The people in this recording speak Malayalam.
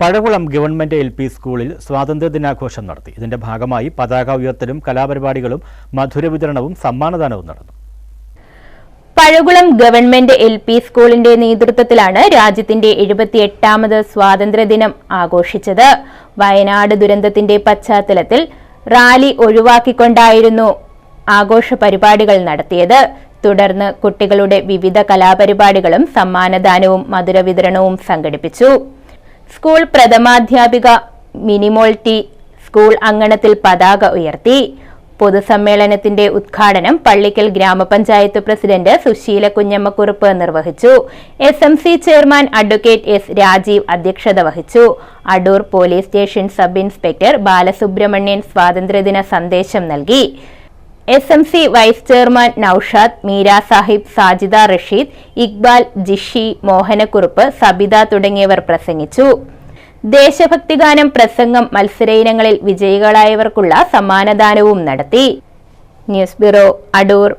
പഴകുളം ഗവൺമെന്റ് എൽ പി സ്കൂളിൽ സ്വാതന്ത്ര്യദിനാഘോഷം നടത്തി. ഇതിന്റെ ഭാഗമായി പതാക ഉയർത്തലും കലാപരിപാടികളും മധുര വിതരണവും സമ്മാനദാനവും നടന്നു. പഴകുളം ഗവൺമെന്റ് എൽ പി സ്കൂളിന്റെ നേതൃത്വത്തിലാണ് രാജ്യത്തിന്റെ എഴുപത്തിയെട്ടാമത് സ്വാതന്ത്ര്യദിനം ആഘോഷിച്ചത്. വയനാട് ദുരന്തത്തിന്റെ പശ്ചാത്തലത്തിൽ റാലി ഒഴിവാക്കിക്കൊണ്ടായിരുന്നു ആഘോഷ പരിപാടികൾ നടത്തിയത്. തുടർന്ന് കുട്ടികളുടെ വിവിധ കലാപരിപാടികളും സമ്മാനദാനവും മധുര വിതരണവും സംഘടിപ്പിച്ചു. സ്കൂൾ പ്രഥമാധ്യാപിക മിനിമോൾട്ടി സ്കൂൾ അങ്കണത്തിൽ പതാക ഉയർത്തി. പൊതുസമ്മേളനത്തിന്റെ ഉദ്ഘാടനം പള്ളിക്കൽ ഗ്രാമപഞ്ചായത്ത് പ്രസിഡന്റ് സുശീല കുഞ്ഞമ്മക്കുറുപ്പ് നിർവഹിച്ചു. S M C chairman advocate S Rajeev അധ്യക്ഷത വഹിച്ചു. Adoor police station sub inspector Balasubramanian സ്വാതന്ത്ര്യദിന സന്ദേശം നൽകി. S M C vice chairman Naushad Meera Sahib Sajida Rasheed Iqbal Jishi Mohanakkurup Sabitha തുടങ്ങിയവർ പ്രസംഗിച്ചു. ദേശഭക്തിഗാനം പ്രസംഗം മത്സര ഇനങ്ങളിൽ വിജയികളായവർക്കുള്ള സമ്മാനദാനവും നടത്തി. News bureau Adoor.